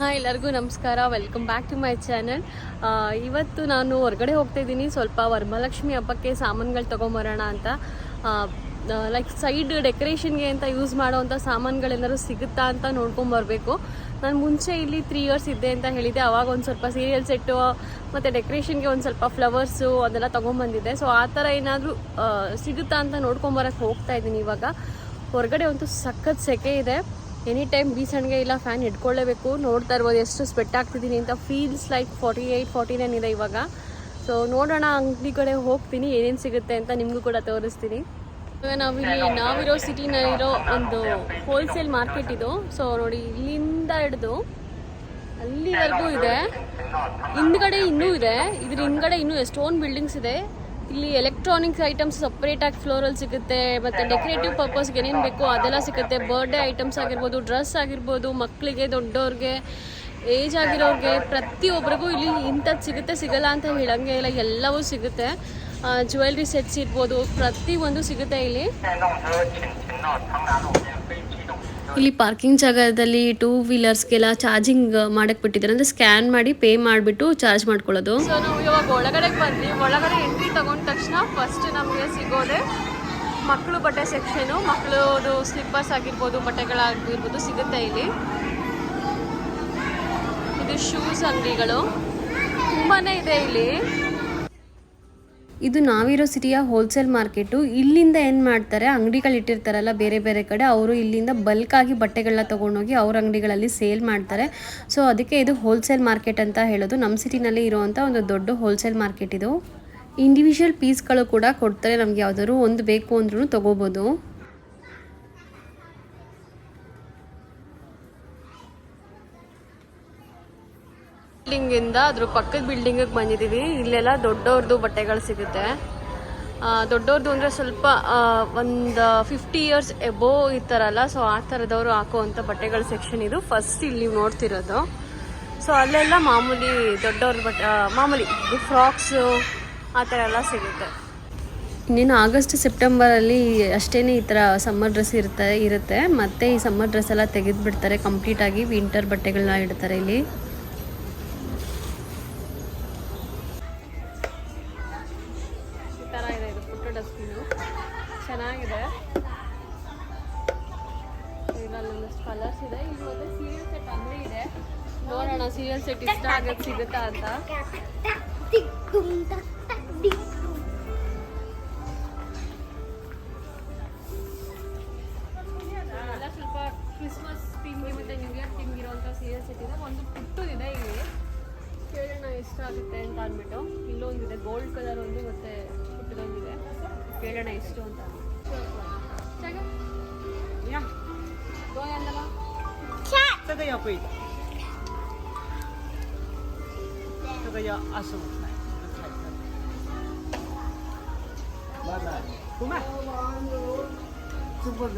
Hi ಎಲ್ಲರಿಗೂ ನಮಸ್ಕಾರ. Welcome back to my channel ಇವತ್ತು ನಾನು ಹೊರಗಡೆ ಹೋಗ್ತಾ ಇದ್ದೀನಿ. ಸ್ವಲ್ಪ ವರಮಹಾಲಕ್ಷ್ಮಿ ಹಬ್ಬಕ್ಕೆ ಸಾಮಾನುಗಳು ತೊಗೊಂಬರೋಣ ಅಂತ. ಲೈಕ್ ಸೈಡ್ ಡೆಕೋರೇಷನ್ಗೆ ಅಂತ ಯೂಸ್ ಮಾಡೋವಂಥ ಸಾಮಾನುಗಳೆಲ್ಲರೂ ಸಿಗುತ್ತಾ ಅಂತ ನೋಡ್ಕೊಂಬರ್ಬೇಕು ನಾನು ಮುಂಚೆ ಇಲ್ಲಿ ತ್ರೀ ಇಯರ್ಸ್ ಇದ್ದೆ ಅಂತ ಹೇಳಿದ್ದೆ. ಅವಾಗ ಒಂದು ಸ್ವಲ್ಪ ಸೀರಿಯಲ್ ಸೆಟ್ಟು ಮತ್ತು ಡೆಕೋರೇಷನ್ಗೆ ಒಂದು ಸ್ವಲ್ಪ ಫ್ಲವರ್ಸು ಅದೆಲ್ಲ ತೊಗೊಂಬಂದಿದ್ದೆ. ಸೊ ಆ ಥರ ಏನಾದರೂ ಸಿಗುತ್ತಾ ಅಂತ ನೋಡ್ಕೊಂಬರಕ್ಕೆ ಹೋಗ್ತಾ ಇದ್ದೀನಿ ಇವಾಗ. ಹೊರಗಡೆ ಅಂತೂ ಸಖತ್ ಸೆಕೆ ಇದೆ. ಎನಿ ಟೈಮ್ ಬೀಸಣಿಗೆ ಇಲ್ಲ ಫ್ಯಾನ್ ಇಟ್ಕೊಳ್ಳೇಬೇಕು ನೋಡ್ತಾ ಇರ್ಬೋದು, ಎಷ್ಟು ಸ್ವೆಟ್ ಆಗ್ತಿದ್ದೀನಿ ಅಂತ feels like forty eight forty nine ಇದೆ ಇವಾಗ. ಸೊ ನೋಡೋಣ, ಅಂಗಡಿ ಕಡೆ ಹೋಗ್ತೀನಿ, ಏನೇನು ಸಿಗುತ್ತೆ ಅಂತ ನಿಮಗೂ ಕೂಡ ತೋರಿಸ್ತೀನಿ. ನಾವಿಲ್ಲಿ ನಾವಿರೋ ಸಿಟಿನಲ್ಲಿರೋ ಒಂದು ಹೋಲ್ಸೇಲ್ ಮಾರ್ಕೆಟ್ ಇದು. ಸೊ ನೋಡಿ, ಇಲ್ಲಿಂದ ಹಿಡಿದು ಅಲ್ಲಿವರೆಗೂ ಇದೆ. ಹಿಂದ್ಗಡೆ ಇನ್ನೂ ಇದೆ. ಇದ್ರ ಹಿಂದ್ಗಡೆ ಇನ್ನೂ ಎಷ್ಟೊಂದು ಬಿಲ್ಡಿಂಗ್ಸ್ ಇದೆ. ಇಲ್ಲಿ ಎಲೆಕ್ಟ್ರಾನಿಕ್ಸ್ ಐಟಮ್ಸ್ ಸಪ್ರೇಟ್ ಆಗಿ ಫ್ಲೋರಲ್ಲಿ ಸಿಗುತ್ತೆ, ಮತ್ತೆ ಡೆಕೋರೇಟಿವ್ ಪರ್ಪಸ್ಗೆ ಏನೇನು ಬೇಕೋ ಅದೆಲ್ಲ ಸಿಗುತ್ತೆ. ಬರ್ಡೇ ಐಟಮ್ಸ್ ಆಗಿರ್ಬೋದು ಡ್ರೆಸ್ ಆಗಿರ್ಬೋದು ಮಕ್ಕಳಿಗೆ ದೊಡ್ಡವ್ರಿಗೆ ಏಜ್ ಆಗಿರೋರಿಗೆ ಪ್ರತಿಯೊಬ್ಬರಿಗೂ ಇಲ್ಲಿ ಇಂಥದ್ದು ಸಿಗುತ್ತೆ, ಸಿಗಲ್ಲ ಅಂತ ಹೇಳಂಗೆ ಇಲ್ಲ. ಎಲ್ಲವೂ ಸಿಗುತ್ತೆ. ಜ್ಯುವೆಲ್ರಿ ಸೆಟ್ಸ್ ಇರ್ಬೋದು, ಪ್ರತಿಯೊಂದು ಸಿಗುತ್ತೆ ಇಲ್ಲಿ. ಇಲ್ಲಿ ಪಾರ್ಕಿಂಗ್ ಜಾಗದಲ್ಲಿ ಟೂ ವೀಲರ್ಸ್ಗೆಲ್ಲ ಚಾರ್ಜಿಂಗ್ ಮಾಡಕ್ ಬಿಟ್ಟಿದ್ದಾರೆ. ಅಂದ್ರೆ ಸ್ಕ್ಯಾನ್ ಮಾಡಿ ಪೇ ಮಾಡಿಬಿಟ್ಟು ಚಾರ್ಜ್ ಮಾಡ್ಕೊಳ್ಳೋದು. ಸೊ ನಾವು ಇವಾಗ ಒಳಗಡೆ ಬಂದ್ವಿ. ಒಳಗಡೆ ಎಂಟ್ರಿ ತಗೊಂಡ ತಕ್ಷಣ ಫಸ್ಟ್ ನಮಗೆ ಸಿಗೋದೆ ಮಕ್ಕಳು ಬಟ್ಟೆ ಸೆಕ್ಷನು ಮಕ್ಕಳದು ಸ್ಲಿಪ್ಪರ್ಸ್ ಆಗಿರ್ಬೋದು ಬಟ್ಟೆಗಳಾಗಿರ್ಬೋದು ಸಿಗುತ್ತೆ ಇಲ್ಲಿ. ಇದು ಶೂಸ್ ಅಂಗಡಿಗಳು. ತುಂಬಾನೇ ಇದೆ ಇಲ್ಲಿ. ಇದು ನಾವಿರೋ ಸಿಟಿಯ ಹೋಲ್ಸೇಲ್ ಮಾರ್ಕೆಟು ಇಲ್ಲಿಂದ ಏನು ಮಾಡ್ತಾರೆ, ಅಂಗಡಿಗಳು ಇಟ್ಟಿರ್ತಾರಲ್ಲ ಬೇರೆ ಬೇರೆ ಕಡೆ, ಅವರು ಇಲ್ಲಿಂದ ಬಲ್ಕಾಗಿ ಬಟ್ಟೆಗಳನ್ನ ತೊಗೊಂಡೋಗಿ ಅವ್ರ ಅಂಗಡಿಗಳಲ್ಲಿ ಸೇಲ್ ಮಾಡ್ತಾರೆ. ಸೊ ಅದಕ್ಕೆ ಇದು ಹೋಲ್ಸೇಲ್ ಮಾರ್ಕೆಟ್ ಅಂತ ಹೇಳೋದು. ನಮ್ಮ ಸಿಟಿನಲ್ಲಿ ಇರುವಂಥ ಒಂದು ದೊಡ್ಡ ಹೋಲ್ಸೇಲ್ ಮಾರ್ಕೆಟ್ ಇದು. ಇಂಡಿವಿಜುವಲ್ ಪೀಸ್ಗಳು ಕೂಡ ಕೊಡ್ತಾರೆ ನಮ್ಗೆ ಯಾವುದಾದ್ರು. ಒಂದು ಬೇಕು ಅಂದ್ರೂ ತೊಗೋಬೋದು. ಬಿಲ್ಡಿಂಗ್ ಇಂದ ಅದ್ರ ಪಕ್ಕದ ಬಿಲ್ಡಿಂಗ್ ಬಂದಿದೀವಿ. ಇಲ್ಲೆಲ್ಲ ದೊಡ್ಡವ್ರದ್ದು ಬಟ್ಟೆಗಳು ಸಿಗುತ್ತೆ. ದೊಡ್ಡವ್ರದ್ದು ಅಂದ್ರೆ ಸ್ವಲ್ಪ ಒಂದು ಫಿಫ್ಟಿ ಇಯರ್ಸ್ ಎಬೋ ಇರ್ತಾರಲ್ಲ ಸೊ ಆ ಥರದವರು ಹಾಕುವಂಥ ಬಟ್ಟೆಗಳ ಸೆಕ್ಷನ್ ಇದು. ಫಸ್ಟ್ ಇಲ್ಲಿ ನೀವು ನೋಡ್ತಿರೋದು. ಸೊ ಅಲ್ಲೆಲ್ಲ ಮಾಮೂಲಿ ದೊಡ್ಡವ್ರ ಬಟ್ಟೆ ಮಾಮೂಲಿ ಫ್ರಾಕ್ಸು ಆ ಥರ ಎಲ್ಲ ಸಿಗುತ್ತೆ. ಇನ್ನೇನು ಆಗಸ್ಟ್ ಸೆಪ್ಟೆಂಬರಲ್ಲಿ ಅಷ್ಟೇ ಈ ಥರ ಸಮ್ಮರ್ ಡ್ರೆಸ್ ಇರುತ್ತೆ ಇರುತ್ತೆ. ಮತ್ತೆ ಈ ಸಮ್ಮರ್ ಡ್ರೆಸ್ ಎಲ್ಲ ತೆಗೆದು ಬಿಡ್ತಾರೆ ಕಂಪ್ಲೀಟ್ ಆಗಿ ವಿಂಟರ್ ಬಟ್ಟೆಗಳನ್ನ ಇಡ್ತಾರೆ ಇಲ್ಲಿ. apoy. Ito kaya aso. Kuma. Super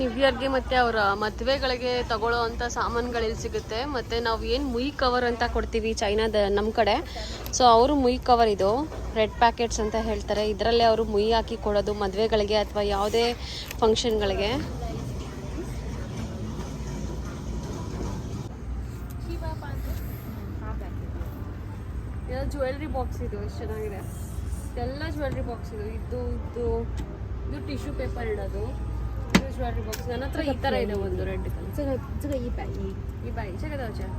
ನಿವ್ಯರ್ಗೆ ಮತ್ತೆ ಅವರ ಮದುವೆಗಳಿಗೆ ತಗೊಳ್ಳೋ ಅಂತ ಸಾಮಾನುಗಳಿಲ್ಲಿ ಸಿಗುತ್ತೆ ಮತ್ತೆ ನಾವು ಏನು ಮುಯಿ ಕವರ್ ಅಂತ ಕೊಡ್ತೀವಿ ಚೈನಾದ ನಮ್ ಕಡೆ ಸೊ ಅವರು ಮುಯಿ ಕವರ್ ಇದು ರೆಡ್ ಪ್ಯಾಕೆಟ್ಸ್ ಅಂತ ಹೇಳ್ತಾರೆ. ಇದರಲ್ಲೇ ಅವರು ಮುಯಿ ಹಾಕಿ ಕೊಡೋದು ಮದುವೆಗಳಿಗೆ ಅಥವಾ ಯಾವುದೇ ಫಂಕ್ಷನ್ಗಳಿಗೆ. ಜ್ಯುವೆಲ್ರಿ ಬಾಕ್ಸ್ ಇದು ಎಷ್ಟು ಚೆನ್ನಾಗಿದೆ. ಎಲ್ಲ ಜ್ಯುವೆಲ್ರಿ ಬಾಕ್ಸ್ ಇದು. ಇದು ಇದು ಇದು ಟಿಶ್ಯೂ ಪೇಪರ್ ಇಡೋದು. ಇದು ಜ್ಯುವೆಲ್ರಿ ಬಾಕ್ಸ್ ನನ್ನ ಹತ್ರ ಈ ಥರ ಇದೆ ಒಂದು ರೆಡ್ ಕಲರ್ ಈ ಬಾಯಿ ಈ ಬಾಯಿ ಚಗದ ಚಗ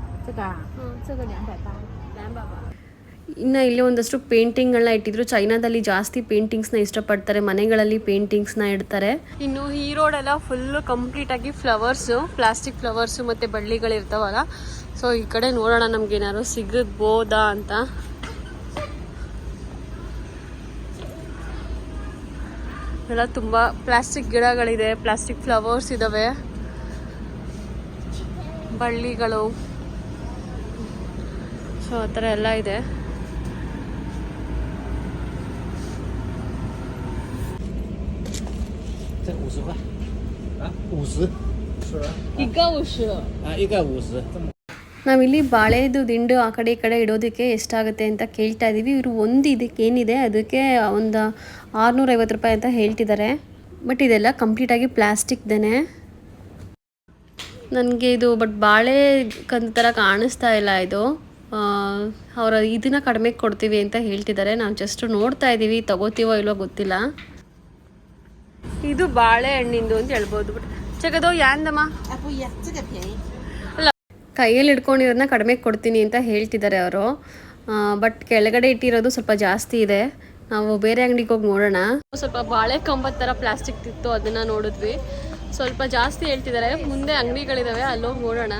ಹ್ಞೂ ಚಗ ಡ್ಯಾಮ್ ಬಾಬಾ ಇನ್ನು ಇಲ್ಲಿ ಒಂದಷ್ಟು ಪೇಂಟಿಂಗ್ಗಳನ್ನ ಇಟ್ಟಿದ್ರು. ಚೈನಾದಲ್ಲಿ ಜಾಸ್ತಿ ಪೇಂಟಿಂಗ್ಸ್ನ ಇಷ್ಟಪಡ್ತಾರೆ. ಮನೆಗಳಲ್ಲಿ ಪೇಂಟಿಂಗ್ಸ್ನ ಇಡ್ತಾರೆ. ಇನ್ನು ಈ ರೋಡ್ ಎಲ್ಲ ಫುಲ್ ಕಂಪ್ಲೀಟ್ ಆಗಿ ಫ್ಲವರ್ಸು ಪ್ಲಾಸ್ಟಿಕ್ ಫ್ಲವರ್ಸು ಮತ್ತೆ ಬಳ್ಳಿಗಳಿರ್ತಾವಲ್ಲ ಸೊ ಈ ಕಡೆ ನೋಡೋಣ ನಮ್ಗೆ ಏನಾದ್ರು ಸಿಗಬೋದಾ ಅಂತ. ಎಲ್ಲ ತುಂಬ ಪ್ಲಾಸ್ಟಿಕ್ ಗಿಡಗಳಿದೆ. ಪ್ಲಾಸ್ಟಿಕ್ ಫ್ಲವರ್ಸ್ ಇದ್ದಾವೆ ಬಳ್ಳಿಗಳು. ಸೊ ಆ ಥರ ಎಲ್ಲ ಇದೆ. 这五十块。啊，五十。是啊。 ಈಗ ಉಷು 啊，一个五十。这么。 ನಾವಿಲ್ಲಿ ಬಾಳೆದು ದಿಂಡು ಆ ಕಡೆ ಈ ಕಡೆ ಇಡೋದಕ್ಕೆ ಎಷ್ಟಾಗುತ್ತೆ ಅಂತ ಕೇಳ್ತಾ ಇದ್ದೀವಿ ಇವರು ಒಂದು ಇದಕ್ಕೆ ಏನಿದೆ ಅದಕ್ಕೆ ಒಂದು ಆರುನೂರೈವತ್ತು ರೂಪಾಯಿ ಅಂತ ಹೇಳ್ತಿದ್ದಾರೆ ಬಟ್ ಇದೆಲ್ಲ ಕಂಪ್ಲೀಟಾಗಿ ಪ್ಲಾಸ್ಟಿಕ್ದೇನೆ ನನಗೆ ಇದು ಬಟ್ ಬಾಳೆ ಕಂದ ಥರ ಕಾಣಿಸ್ತಾ ಇಲ್ಲ ಇದು ಅವರ ಇದನ್ನ ಕಡಿಮೆ ಕೊಡ್ತೀವಿ ಅಂತ ಹೇಳ್ತಿದ್ದಾರೆ ನಾವು ಜಸ್ಟ್ ನೋಡ್ತಾ ಇದ್ದೀವಿ ತಗೋತೀವೋ ಇಲ್ವೋ ಗೊತ್ತಿಲ್ಲ ಇದು ಬಾಳೆ ಬಾಳೆಹಣ್ಣಿಂದು ಅಂತ ಹೇಳ್ಬೋದು. ಬಟ್ ಚಗದೋ ಯಾಂದಮ್ಮ? ಅಲ್ಲ. ಕೈಯಲ್ಲಿ ಹಿಡ್ಕೊಂಡಿರೋದನ್ನ ಕಡಿಮೆ ಕೊಡ್ತೀನಿ ಅಂತ ಹೇಳ್ತಿದ್ದಾರೆ ಅವರು. ಬಟ್ ಕೆಳಗಡೆ ಇಟ್ಟಿರೋದು ಸ್ವಲ್ಪ ಜಾಸ್ತಿ ಇದೆ. ನಾವು ಬೇರೆ ಅಂಗಡಿಗೆ ಹೋಗಿ ನೋಡೋಣ. ಸ್ವಲ್ಪ ಬಾಳೆ ಕಂಬದ ತರ ಪ್ಲಾಸ್ಟಿಕ್ ಇತ್ತು ಅದನ್ನ ನೋಡಿದ್ವಿ. ಸ್ವಲ್ಪ ಜಾಸ್ತಿ ಹೇಳ್ತಿದ್ದಾರೆ. ಮುಂದೆ ಅಂಗಡಿಗಳಿದಾವೆ ಅಲ್ಲೋಗಿ ನೋಡೋಣ.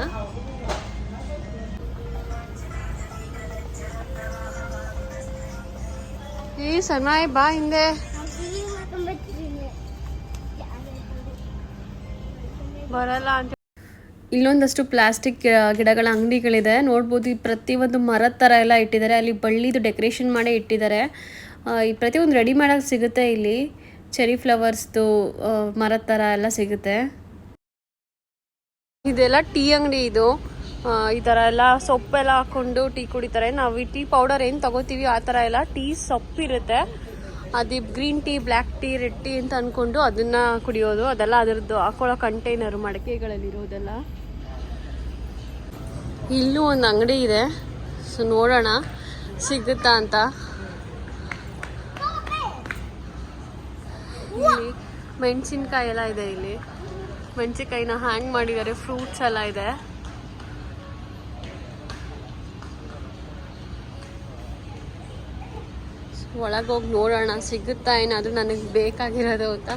ಈ ಸಮಯ ಬಾ ಹಿಂದೆ. ಬರಲ್ಲ ಅಂತ ಇಲ್ಲೊಂದಷ್ಟು ಪ್ಲಾಸ್ಟಿಕ್ ಗಿಡಗಳ ಅಂಗಡಿಗಳಿದೆ. ನೋಡ್ಬೋದು ಈ ಪ್ರತಿಯೊಂದು ಮರದ ಥರ ಎಲ್ಲ ಇಟ್ಟಿದ್ದಾರೆ. ಅಲ್ಲಿ ಬಳ್ಳಿದು ಡೆಕೋರೇಷನ್ ಮಾಡೇ ಇಟ್ಟಿದ್ದಾರೆ. ಈ ಪ್ರತಿಯೊಂದು ರೆಡಿ ಮಾಡೋಕ್ಕೆ ಸಿಗುತ್ತೆ ಇಲ್ಲಿ. ಚೆರಿ ಫ್ಲವರ್ಸ್ದು ಮರದ ಥರ ಎಲ್ಲ ಸಿಗುತ್ತೆ. ಇದೆಲ್ಲ ಟೀ ಅಂಗಡಿ ಇದು. ಈ ಥರ ಎಲ್ಲ ಸೊಪ್ಪೆಲ್ಲ ಹಾಕೊಂಡು ಟೀ ಕುಡಿತಾರೆ. ನಾವು ಈ ಟೀ ಪೌಡರ್ ಏನು ತಗೋತೀವಿ ಆ ಥರ ಎಲ್ಲ ಟೀ ಸೊಪ್ಪಿರುತ್ತೆ. ಅದು green tea, black tea, red tea ಅಂತ ಅಂದ್ಕೊಂಡು ಅದನ್ನ ಕುಡಿಯೋದು, ಅದೆಲ್ಲ ಅದರದ್ದು ಹಾಕೊಳ್ಳೋ ಕಂಟೈನರ್, ಮಡಕೆಗಳಲ್ಲಿ ಇರೋದೆಲ್ಲ. ಇಲ್ಲೂ ಒಂದು ಅಂಗಡಿ ಇದೆ. ಸೊ ನೋಡೋಣ. ಸಿಗುತ್ತಾ ಅಂತ. ಇಲ್ಲಿ ಮೆಣಸಿನ್ಕಾಯಿ ಎಲ್ಲ ಇದೆ ಇಲ್ಲಿ. ಮೆಣಸಿನ್ಕಾಯಿನ ಹ್ಯಾಂಗ್ ಮಾಡಿದ್ದಾರೆ. ಫ್ರೂಟ್ಸ್ ಎಲ್ಲ ಇದೆ. ಒಳಗೆ ಹೋಗಿ ನೋಡೋಣ, ಸಿಗುತ್ತಾ ಏನಾದರೂ ನನಗೆ ಬೇಕಾಗಿರೋದು ಅಂತ.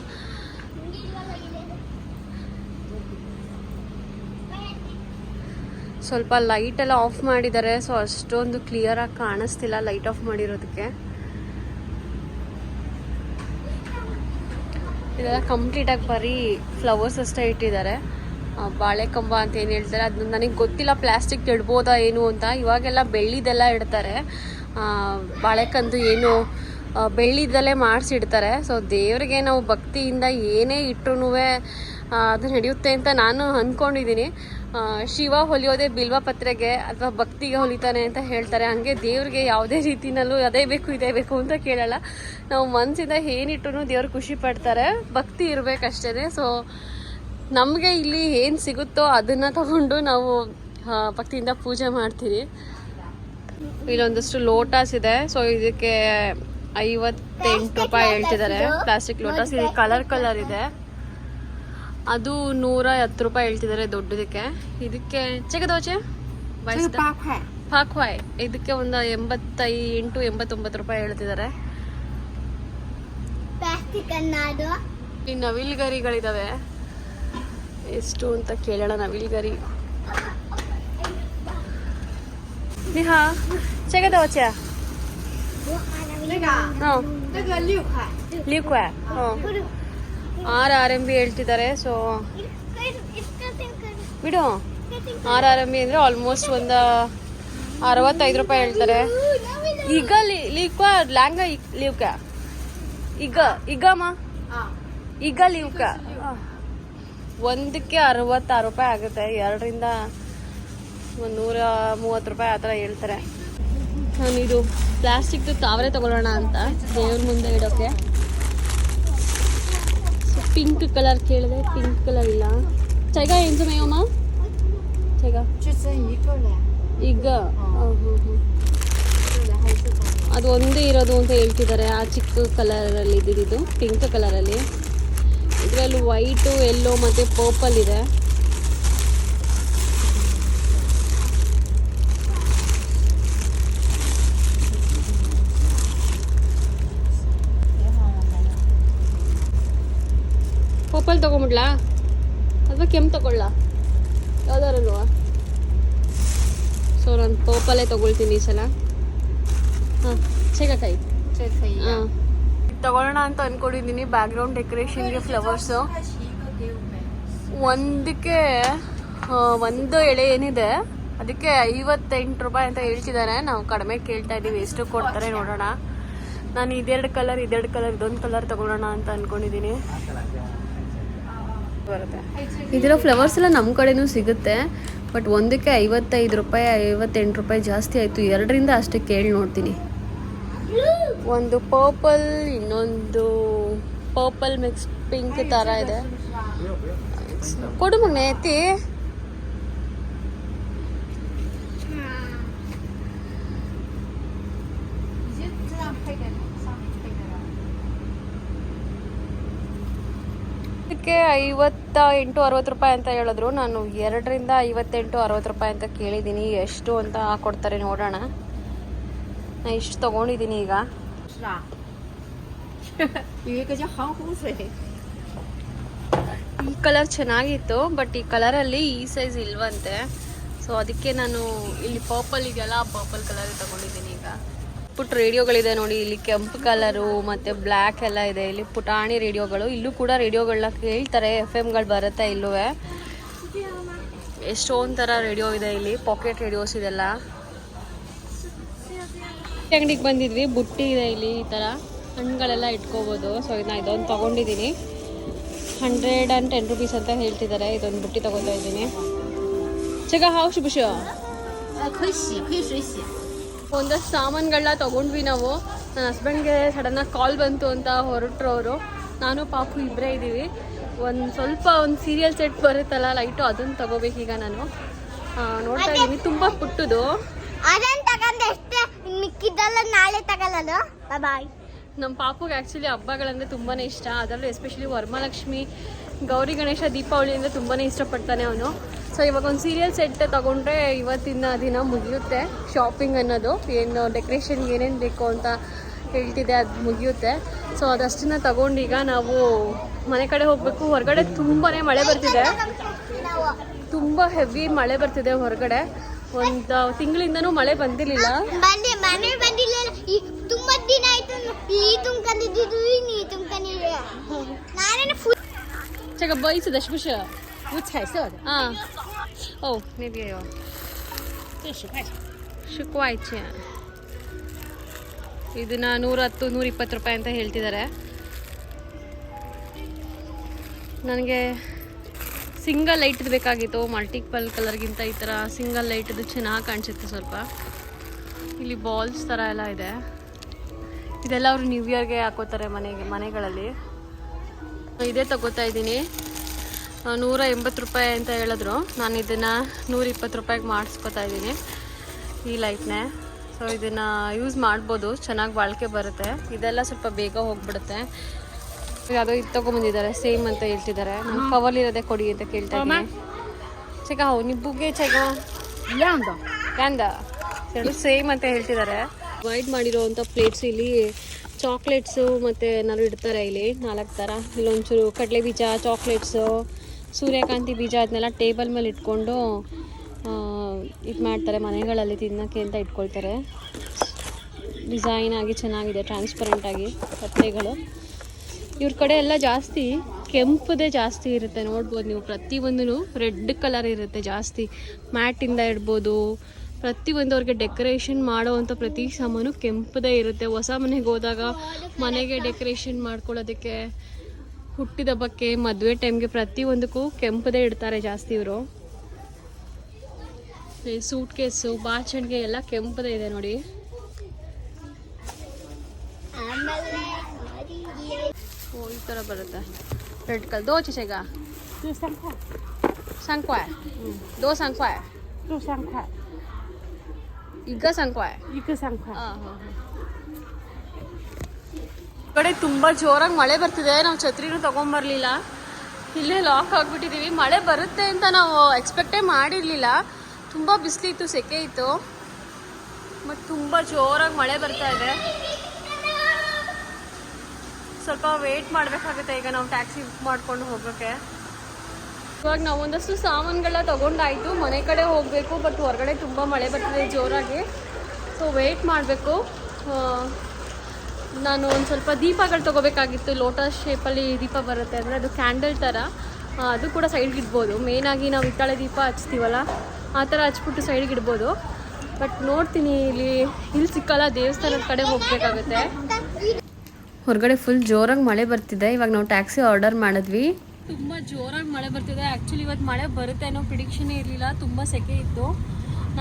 ಸ್ವಲ್ಪ ಲೈಟ್ ಎಲ್ಲ ಆಫ್ ಮಾಡಿದ್ದಾರೆ ಸೊ ಅಷ್ಟೊಂದು ಕ್ಲಿಯರ್ ಆಗಿ ಕಾಣಿಸ್ತಿಲ್ಲ ಲೈಟ್ ಆಫ್ ಮಾಡಿರೋದಕ್ಕೆ. ಇದೆಲ್ಲ ಕಂಪ್ಲೀಟ್ ಆಗಿ ಬರೀ ಫ್ಲವರ್ಸ್ ಅಷ್ಟೇ ಇಟ್ಟಿದ್ದಾರೆ. ಬಾಳೆ ಕಂಬ ಅಂತ ಏನು ಹೇಳ್ತಾರೆ ಅದನ್ನ ನನಗೆ ಗೊತ್ತಿಲ್ಲ ಪ್ಲಾಸ್ಟಿಕ್ ಇಡ್ಬೋದಾ ಏನು ಅಂತ. ಇವಾಗೆಲ್ಲ ಬೆಳ್ಳಿದೆಲ್ಲ ಇಡ್ತಾರೆ. ಬಾಳೆಕಂದು ಏನು ಬೆಳ್ಳಿದ್ದಲ್ಲೇ ಮಾಡಿಸಿಡ್ತಾರೆ. ಸೊ ದೇವರಿಗೆ ನಾವು ಭಕ್ತಿಯಿಂದ ಏನೇ ಇಟ್ಟರು ಅದು ನಡೆಯುತ್ತೆ ಅಂತ ನಾನು ಅಂದ್ಕೊಂಡಿದ್ದೀನಿ ಶಿವ ಹೊಲಿಯೋದೇ ಬಿಲ್ವ ಪತ್ರೆಗೆ ಅಥವಾ ಭಕ್ತಿಗೆ ಹೊಲಿತಾನೆ ಅಂತ ಹೇಳ್ತಾರೆ. ಹಂಗೆ ದೇವ್ರಿಗೆ ಯಾವುದೇ ರೀತಿನಲ್ಲೂ ಅದೇ ಬೇಕು, ಇದೇ ಬೇಕು ಅಂತ ಕೇಳಲ್ಲ. ನಾವು ಮನಸ್ಸಿಂದ ಏನಿಟ್ರು ದೇವ್ರು ಖುಷಿ ಪಡ್ತಾರೆ. ಭಕ್ತಿ ಇರಬೇಕಷ್ಟೇ ಸೊ ನಮಗೆ ಇಲ್ಲಿ ಏನು ಸಿಗುತ್ತೋ ಅದನ್ನು ತಗೊಂಡು ನಾವು ಭಕ್ತಿಯಿಂದ ಪೂಜೆ ಮಾಡ್ತೀವಿ. ಇಲ್ಲೊಂದಷ್ಟು ಲೋಟಸ್ ಇದೆ. ಸೊ ಇದಕ್ಕೆ ಐವತ್ತೆಂಟು ರೂಪಾಯಿ ಹೇಳ್ತಿದ್ದಾರೆ. ಪ್ಲಾಸ್ಟಿಕ್ ಲೋಟಾಸ್ ಇದು ಕಲರ್ ಕಲರ್ ಇದೆ. ಅದು ನೂರ ಹತ್ತು ರೂಪಾಯಿ ಹೇಳ್ತಿದ್ದಾರೆ ದೊಡ್ಡದಕ್ಕೆ. ಇದಕ್ಕೆ ಚಿಕ್ಕದೋಚೆ ಪಾಕ್ವಾಯ್ ಇದಕ್ಕೆ ಒಂದು ಎಂಬತ್ತೈ ಎಂಟು ಎಂಬತ್ತೊಂಬತ್ತು ರೂಪಾಯಿ ಹೇಳ್ತಿದ್ದಾರೆ. ಈ ನವಿಲ್ಗರಿಗಳಿದಾವೆ. ಎಷ್ಟು ಅಂತ ಕೇಳೋಣ ನವಿಲ್ಗರಿ. ನಿಹಾ ಚೆಗದೋಚ 那个 ಹಾಂ 那个六块， ಲೀಕ್ವಾ ಹಾಂ ಆರು ಆರ್ ಎಮ್ ಬಿ ಹೇಳ್ತಿದ್ದಾರೆ ಸೊ ಬಿಡು ಆರು ಆರ್ ಎಮ್ ಬಿ ಅಂದರೆ ಆಲ್ಮೋಸ್ಟ್ ಒಂದು ಅರವತ್ತೈದು ರೂಪಾಯಿ ಹೇಳ್ತಾರೆ ಈಗ ಲೀಕ್ವಾ ಲ್ಯಾಂಗ ಲೀವ್ಕ ಈಗ ಈಗಮ್ಮ ಈಗ ಲೀವ್ಕ ಒಂದಕ್ಕೆ ಅರವತ್ತಾರು ರೂಪಾಯಿ ಆಗುತ್ತೆ ಎರಡರಿಂದ ಒಂದು ನೂರ ಮೂವತ್ತು ರೂಪಾಯಿ ಆ ಥರ ಹೇಳ್ತಾರೆ. ನಾನು ಇದು ಪ್ಲಾಸ್ಟಿಕ್ದು ತಾವರೆ ತಗೊಳ್ಳೋಣ ಅಂತ ದೇವ್ರ ಮುಂದೆ ಇಡೋಕ್ಕೆ ಪಿಂಕ್ ಕಲರ್ ಕೇಳಿದೆ ಪಿಂಕ್ ಕಲರ್ ಇಲ್ಲ. ಚಗ, ಏನು ಸಮಯಮ್ಮ ಈಗ? ಅದು ಒಂದೇ ಇರೋದು ಅಂತ ಹೇಳ್ತಿದ್ದಾರೆ. ಆ ಚಿಕ್ಕ ಕಲರಲ್ಲಿ ಇದ್ದಿದ್ದು ಪಿಂಕ್ ಕಲರಲ್ಲಿ ಇದರಲ್ಲಿ ವೈಟು ಎಲ್ಲೋ ಮತ್ತು ಪರ್ಪಲ್ ಇದೆ. ಕೊಡ್ಲಾ ಅಥವಾ ಕೆಂಪು ತಗೊಳ್ಳ? ಯಾವ್ದಾರಲ್ವ ಸೊ ನಾನು ಪೋಪಲ್ಲೇ ತಗೊಳ್ತೀನಿ ಈ ಸಲ. ಹಾಂ ಚೇಕಾಯಿ ಚೇಕಾಯಿ ಹಾಂ. ತಗೊಳ್ಳೋಣ ಅಂತ ಅಂದ್ಕೊಂಡಿದ್ದೀನಿ ಬ್ಯಾಕ್ಗ್ರೌಂಡ್ ಡೆಕೋರೇಷನ್ಗೆ ಫ್ಲವರ್ಸು ಒಂದಕ್ಕೆ ಒಂದು ಎಳೆ ಏನಿದೆ ಅದಕ್ಕೆ ಐವತ್ತೆಂಟು ರೂಪಾಯಿ ಅಂತ ಹೇಳ್ತಿದ್ದಾರೆ. ನಾವು ಕಡಿಮೆ ಕೇಳ್ತಾ ಇದ್ದೀವಿ ಎಷ್ಟು ಕೊಡ್ತಾರೆ ನೋಡೋಣ. ನಾನು ಇದೆರಡು ಕಲರ್ ಇದೆರಡು ಕಲರ್ ಇದೊಂದು ಕಲರ್ ತಗೊಳ್ಳೋಣ ಅಂತ ಅಂದ್ಕೊಂಡಿದ್ದೀನಿ ಬರುತ್ತೆ. ಇದರ ಫ್ಲವರ್ಸ್ ಎಲ್ಲ ನಮ್ಮ ಕಡೆನೂ ಸಿಗುತ್ತೆ ಬಟ್ ಒಂದಕ್ಕೆ ಐವತ್ತೈದು ರೂಪಾಯಿ, ಐವತ್ತೆಂಟು ರೂಪಾಯಿ ಜಾಸ್ತಿ ಆಯಿತು. ಎರಡರಿಂದ ಅಷ್ಟೇ ಕೇಳಿ ನೋಡ್ತೀನಿ. ಒಂದು ಪರ್ಪಲ್ ಇನ್ನೊಂದು ಪರ್ಪಲ್ ಮಿಕ್ಸ್ ಪಿಂಕ್ ಥರ ಇದೆ. ಕೊಡು ಮೇತಿ ಒಂದಕ್ಕೆ ಐವತ್ತ ಎಂಟು ಅರವತ್ತು ರೂಪಾಯಿ ಅಂತ ಹೇಳಿದ್ರು. ನಾನು ಎರಡರಿಂದ ಐವತ್ತೆಂಟು ಅರವತ್ತು ರೂಪಾಯಿ ಅಂತ ಕೇಳಿದ್ದೀನಿ. ಎಷ್ಟು ಅಂತ ಕೊಡ್ತಾರೆ ನೋಡೋಣ. ನಾ ಇಷ್ಟು ತೊಗೊಂಡಿದ್ದೀನಿ ಈಗ. ಈ ಕಲರ್ ಚೆನ್ನಾಗಿತ್ತು ಬಟ್ ಈ ಕಲರಲ್ಲಿ ಈ ಸೈಜ್ ಇಲ್ವಂತೆ. ಸೊ ಅದಕ್ಕೆ ನಾನು ಇಲ್ಲಿ ಪರ್ಪಲ್ ಇದೆಯಲ್ಲ ಪರ್ಪಲ್ ಕಲರ್ ತಗೊಂಡಿದ್ದೀನಿ ಈಗ. ಪುಟ್ ರೇಡಿಯೋಗಳಿದೆ ನೋಡಿ, ಇಲ್ಲಿ ಕೆಂಪು ಕಲರು ಮತ್ತು ಬ್ಲ್ಯಾಕ್ ಎಲ್ಲ ಇದೆ. ಇಲ್ಲಿ ಪುಟಾಣಿ ರೇಡಿಯೋಗಳು, ಇಲ್ಲೂ ಕೂಡ ರೇಡಿಯೋಗಳನ್ನ ಕೇಳ್ತಾರೆ ಎಫ್ ಎಮ್ಗಳು ಬರುತ್ತೆ ಇಲ್ಲೂ ಎಷ್ಟೊಂದು ಥರ ರೇಡಿಯೋ ಇದೆ ಇಲ್ಲಿ ಪಾಕೆಟ್ ರೇಡಿಯೋಸ್ ಇದೆಲ್ಲ. ಅಂಗಡಿಗೆ ಬಂದಿದ್ವಿ, ಬುಟ್ಟಿ ಇದೆ ಇಲ್ಲಿ ಈ ಥರ ಹಣ್ಣುಗಳೆಲ್ಲ ಇಟ್ಕೋಬೋದು. ಸೊ ಇದನ್ನ ಇದೊಂದು ತೊಗೊಂಡಿದ್ದೀನಿ ಹಂಡ್ರೆಡ್ ಆ್ಯಂಡ್ ಟೆನ್ ರುಪೀಸ್ ಅಂತ ಹೇಳ್ತಿದ್ದಾರೆ ಇದೊಂದು ಬುಟ್ಟಿ ತೊಗೊತಾ ಇದ್ದೀನಿ. ಚಗ ಹಾವು ಶುಭ ಖುಷಿ ಖುಷಿ. ಒಂದಷ್ಟು ಸಾಮಾನುಗಳನ್ನ ತೊಗೊಂಡ್ವಿ ನಾವು. ನನ್ನ ಹಸ್ಬೆಂಡ್ಗೆ ಸಡನ್ನಾಗಿ ಕಾಲ್ ಬಂತು ಅಂತ ಹೊರಟ್ರು ಅವರು ನಾನು ಪಾಪು ಇಬ್ಬರೇ ಇದ್ದೀವಿ ಒಂದು ಸ್ವಲ್ಪ ಒಂದು ಸೀರಿಯಲ್ ಸೆಟ್ ಬರುತ್ತಲ್ಲ ಲೈಟು ಅದನ್ನು ತಗೋಬೇಕೀಗ ನಾನು. ನೋಡ್ತಾ ಇದ್ದೀನಿ. ತುಂಬ ಪುಟ್ಟದು. ನಾಳೆ ತಗೊಳ್ಳೋದು? ಬಾಯ್ ನಮ್ಮ ಪಾಪುಗೆ ಆ್ಯಕ್ಚುಲಿ ಹಬ್ಬಗಳಂದರೆ ತುಂಬಾ ಇಷ್ಟ. ಅದರಲ್ಲೂ ಎಸ್ಪೆಷಲಿ ವರಮಹಾಲಕ್ಷ್ಮಿ ಗೌರಿ ಗಣೇಶ ದೀಪಾವಳಿ ಅಂದರೆ ತುಂಬಾ ಇಷ್ಟಪಡ್ತಾನೆ ಅವನು. ಸೊ ಇವಾಗ ಒಂದು ಸೀರಿಯಲ್ ಸೆಟ್ ತಗೊಂಡ್ರೆ ಇವತ್ತಿನ ದಿನ ಮುಗಿಯುತ್ತೆ. ಶಾಪಿಂಗ್ ಅನ್ನೋದು. ಏನು ಡೆಕೋರೇಷನ್ಗೆ ಏನೇನು ಬೇಕು ಅಂತ ಹೇಳ್ತಿದೆ ಅದು ಮುಗಿಯುತ್ತೆ. ಸೊ ಅದಷ್ಟನ್ನ ತಗೊಂಡೀಗ ನಾವು ಮನೆ ಕಡೆ ಹೋಗಬೇಕು. ಹೊರಗಡೆ ತುಂಬಾ ಮಳೆ ಬರ್ತಿದೆ. ತುಂಬ ಹೆವಿ ಮಳೆ ಬರ್ತಿದೆ ಹೊರಗಡೆ. ಒಂದು ತಿಂಗಳಿಂದನೂ ಮಳೆ ಬಂದಿರಲಿಲ್ಲ. ಚಕ ಬಯಸು ಬಂದಿಲ್ಲ. ಈ ತುಂಬಾ ದಿನ ಆಯ್ತು ಈ ತುಂಬ್ಕೊಂಡಿದ್ದು ನೀ ತುಂಬ್ಕೊಂಡಿಲ್ಲ ನಾನೇನು ಫುಲ್ 这个杯子的是不是？有彩色的，啊，哦，那边有，这十块钱。十块钱。ಇದನ್ನ ನೂರ ಹತ್ತು ನೂರ ಇಪ್ಪತ್ತು ರೂಪಾಯಿ ಅಂತ ಹೇಳ್ತಿದ್ದಾರೆ ನನಗೆ ಸಿಂಗಲ್ ಲೈಟ್ದು ಬೇಕಾಗಿತ್ತು ಮಲ್ಟಿಪಲ್ ಕಲರ್ಗಿಂತ ಈ ಥರ ಸಿಂಗಲ್ ಲೈಟ್ದು ಚೆನ್ನಾಗಿ ಕಾಣಿಸುತ್ತೆ ಸ್ವಲ್ಪ ಇಲ್ಲಿ ಬಾಲ್ಸ್ ಥರ ಎಲ್ಲ ಇದೆ ಇದೆಲ್ಲ ಅವರು ನ್ಯೂ ಇಯರ್ಗೆ ಹಾಕೋತಾರೆ ಮನೆಗೆ ಮನೆಗಳಲ್ಲಿ ಇದೇ ತಗೋತಾ ಇದ್ದೀನಿ ಆ, ನೂರ ಎಂಬತ್ತು ರೂಪಾಯಿ ಅಂತ ಹೇಳಿದ್ರು. ನಾನು ಇದನ್ನು ನೂರ ಇಪ್ಪತ್ತು ರೂಪಾಯಿಗೆ ಮಾಡಿಸ್ಕೊತಾ ಇದ್ದೀನಿ ಈ ಲೈಟ್ನೇ ಸೊ ಇದನ್ನು ಯೂಸ್ ಮಾಡ್ಬೋದು. ಚೆನ್ನಾಗಿ ಬಾಳಿಕೆ ಬರುತ್ತೆ. ಇದೆಲ್ಲ ಸ್ವಲ್ಪ ಬೇಗ ಹೋಗ್ಬಿಡುತ್ತೆ. ಯಾವುದೋ ಇದು ತೊಗೊಂಬಂದಿದ್ದಾರೆ. ಸೇಮ್ ಅಂತ ಹೇಳ್ತಿದ್ದಾರೆ. ನಮ್ಮ ಇರೋದೆ ಕೊಡಿ ಅಂತ ಕೇಳ್ತಾ ಇದ್ದೀನಿ. ಚೆಗ ಹೋ ನಿಬ್ಬುಗೆ ಚೆಗ ಯಾಂದ ಯಾಂದ ಎರಡು ಸೇಮ್ ಅಂತ ಹೇಳ್ತಿದ್ದಾರೆ. ವೈಡ್ ಮಾಡಿರೋವಂಥ ಪ್ಲೇಟ್ಸ್ ಇಲ್ಲಿ ಚಾಕ್ಲೇಟ್ಸು ಮತ್ತು ಏನಾದ್ರು ಇಡ್ತಾರೆ ಇಲ್ಲಿ. ನಾಲ್ಕು ಥರ ಇಲ್ಲೊಂಚೂರು ಕಡಲೆ ಬೀಜ ಚಾಕ್ಲೇಟ್ಸು ಸೂರ್ಯಕಾಂತಿ ಬೀಜ ಅದನ್ನೆಲ್ಲ ಟೇಬಲ್ ಮೇಲೆ ಇಟ್ಕೊಂಡು ಇದು ಮಾಡ್ತಾರೆ, ಮನೆಗಳಲ್ಲಿ ತಿನ್ನೋಕ್ಕೆ ಅಂತ ಇಟ್ಕೊಳ್ತಾರೆ. ಡಿಸೈನ್ ಆಗಿ ಚೆನ್ನಾಗಿದೆ ಟ್ರಾನ್ಸ್ಪರೆಂಟಾಗಿ ಆಗಿ ತಟ್ಟೆಗಳು ಇವ್ರ ಕಡೆ ಎಲ್ಲ ಜಾಸ್ತಿ, ಕೆಂಪುದೇ ಜಾಸ್ತಿ ಇರುತ್ತೆ, ನೋಡ್ಬೋದು ನೀವು. ಪ್ರತಿಯೊಂದೂ ರೆಡ್ ಕಲರ್ ಇರುತ್ತೆ ಜಾಸ್ತಿ. ಮ್ಯಾಟಿಂದ ಇಡ್ಬೋದು. ಪ್ರತಿಯೊಂದು ಅವ್ರಿಗೆ ಡೆಕೋರೇಷನ್ ಮಾಡೋವಂಥ ಪ್ರತಿ ಸಾಮಾನು ಕೆಂಪುದೇ ಇರುತ್ತೆ. ಹೊಸ ಮನೆಗೆ ಹೋದಾಗ ಮನೆಗೆ ಡೆಕೋರೇಷನ್ ಮಾಡ್ಕೊಳ್ಳೋದಕ್ಕೆ ಹುಟ್ಟಿದ ಹಬ್ಬಕ್ಕೆ ಮದುವೆ ಟೈಮ್ಗೆ ಪ್ರತಿಯೊಂದಕ್ಕೂ ಕೆಂಪದೇ ಇಡ್ತಾರೆ ಜಾಸ್ತಿ ಇವರು. ಸೂಟ್ ಕೇಸು ಬಾಚಣಿಗೆ ಎಲ್ಲ ಕೆಂಪದೇ ಇದೆ ನೋಡಿ. ಓ ಈ ಥರ ಬರುತ್ತೆ. ರೆಡ್ ಕಲರ್ ದೋ ಚಿಚೆಗ ಸಂಕ್ವಾಯ್. ದೋ ಸಂಕ್ವಾಯ್. ಈಗ ಸಂಕ್ವಾಯ್. ಈಗ ಸಂಕ್ವಾಯ್. ಹಾಂ ಹಾಂ ಹಾಂ ಕಡೆ ತುಂಬಾ ಜೋರಾಗಿ ಮಳೆ ಬರ್ತಿದೆ. ನಾವು ಛತ್ರಿನೂ ತಗೊಂಬರ್ಲಿಲ್ಲ ಇಲ್ಲೇ ಲಾಕ್ ಆಗ್ಬಿಟ್ಟಿದೀವಿ. ಮಳೆ ಬರುತ್ತೆ ಅಂತ ನಾವು ಎಕ್ಸ್ಪೆಕ್ಟೇ ಮಾಡಿರ್ಲಿಲ್ಲ. ತುಂಬಾ ಬಿಸಿಲಿತ್ತು ಸೆಕೆ ಇತ್ತು. ಮತ್ತು ತುಂಬಾ ಜೋರಾಗಿ ಮಳೆ ಬರ್ತಾ ಇದೆ. ಸ್ವಲ್ಪ ವೇಟ್ ಮಾಡಬೇಕಾಗುತ್ತೆ. ಈಗ ನಾವು ಟ್ಯಾಕ್ಸಿ ಬುಕ್ ಮಾಡ್ಕೊಂಡು ಹೋಗೋಕ್ಕೆ ಇವಾಗ ನಾವು ಒಂದಷ್ಟು ಸಾಮಾನುಗಳ ತಗೊಂಡಾಯ್ತು. ಮನೆ ಕಡೆ ಹೋಗಬೇಕು ಬಟ್ ಹೊರಗಡೆ ತುಂಬ ಮಳೆ ಬರ್ತಿದೆ ಜೋರಾಗಿ. ಸೊ ವೇಟ್ ಮಾಡಬೇಕು. ನಾನು ಒಂದು ಸ್ವಲ್ಪ ದೀಪಗಳು ತೊಗೋಬೇಕಾಗಿತ್ತು. ಲೋಟಸ್ ಶೇಪಲ್ಲಿ ದೀಪ ಬರುತ್ತೆ ಅಂದರೆ ಅದು ಕ್ಯಾಂಡಲ್ ಥರ ಅದು ಕೂಡ ಸೈಡ್ಗೆ ಇಡ್ಬೋದು. ಮೇಯ್ನಾಗಿ ನಾವು ಹಿತ್ತಾಳೆ ದೀಪ ಹಚ್ತೀವಲ್ಲ ಆ ಥರ ಹಚ್ಬಿಟ್ಟು ಸೈಡ್ಗೆ ಇಡ್ಬೋದು. ಬಟ್ ನೋಡ್ತೀನಿ ಇಲ್ಲಿ ಇಲ್ಲಿ ಸಿಕ್ಕಲ್ಲ ದೇವಸ್ಥಾನದ ಕಡೆ ಹೋಗಬೇಕಾಗುತ್ತೆ. ಹೊರಗಡೆ ಫುಲ್ ಜೋರಾಗಿ ಮಳೆ ಬರ್ತಿದೆ. ಇವಾಗ ನಾವು ಟ್ಯಾಕ್ಸಿ ಆರ್ಡರ್ ಮಾಡಿದ್ವಿ. ತುಂಬ ಜೋರಾಗಿ ಮಳೆ ಬರ್ತಿದೆ. ಆ್ಯಕ್ಚುಲಿ ಇವತ್ತು ಮಳೆ ಬರುತ್ತೆ ಅನ್ನೋ ಪ್ರಿಡಿಕ್ಷನೇ ಇರಲಿಲ್ಲ. ತುಂಬ ಸೆಕೆ ಇತ್ತು.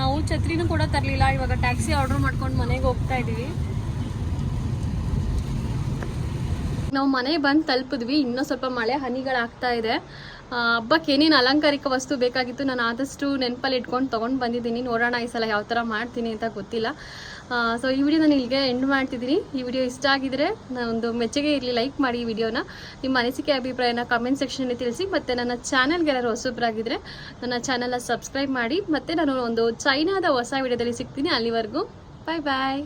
ನಾವು ಛತ್ರಿನೂ ಕೂಡ ತರಲಿಲ್ಲ. ಇವಾಗ ಟ್ಯಾಕ್ಸಿ ಆರ್ಡರ್ ಮಾಡ್ಕೊಂಡು ಮನೆಗೆ ಹೋಗ್ತಾ ಇದ್ದೀವಿ ನಾವು ಮನೆ ಬಂದು ತಲುಪಿದ್ವಿ. ಇನ್ನೂ ಸ್ವಲ್ಪ ಮಳೆ ಹನಿಗಳಾಗ್ತಾ ಇದೆ. ಹಬ್ಬಕ್ಕೆ ಏನೇನು ಅಲಂಕಾರಿಕ ವಸ್ತು ಬೇಕಾಗಿತ್ತು ನಾನು ಆದಷ್ಟು ನೆನಪಲ್ಲಿ ಇಟ್ಕೊಂಡು ತೊಗೊಂಡು ಬಂದಿದ್ದೀನಿ. ನೋಡೋಣ ಈ ಸಲ ಯಾವ ಥರ ಮಾಡ್ತೀನಿ ಅಂತ ಗೊತ್ತಿಲ್ಲ. ಸೊ ಈ ವಿಡಿಯೋ ನಾನು ಇಲ್ಲಿಗೆ ಎಂಡ್ ಮಾಡ್ತಿದ್ದೀನಿ. ಈ ವಿಡಿಯೋ ಇಷ್ಟ ಆಗಿದ್ರೆ ಒಂದು ಮೆಚ್ಚುಗೆ ಇರಲಿ ಲೈಕ್ ಮಾಡಿ ಈ ವಿಡಿಯೋನ. ನಿಮ್ಮ ಅನಿಸಿಕೆ, ಅಭಿಪ್ರಾಯನ ಕಮೆಂಟ್ ಸೆಕ್ಷನಲ್ಲಿ ತಿಳಿಸಿ. ಮತ್ತು ನನ್ನ ಚಾನಲ್ಗೆ ಯಾರು ಹೊಸೊಬ್ಬರಾಗಿದ್ದರೆ ನನ್ನ ಚಾನಲ್ನ ಸಬ್ಸ್ಕ್ರೈಬ್ ಮಾಡಿ. ಮತ್ತು ನಾನು ಒಂದು ಚೈನಾದ ಹೊಸ ವಿಡಿಯೋದಲ್ಲಿ ಸಿಗ್ತೀನಿ ಅಲ್ಲಿವರೆಗೂ. ಬಾಯ್ ಬಾಯ್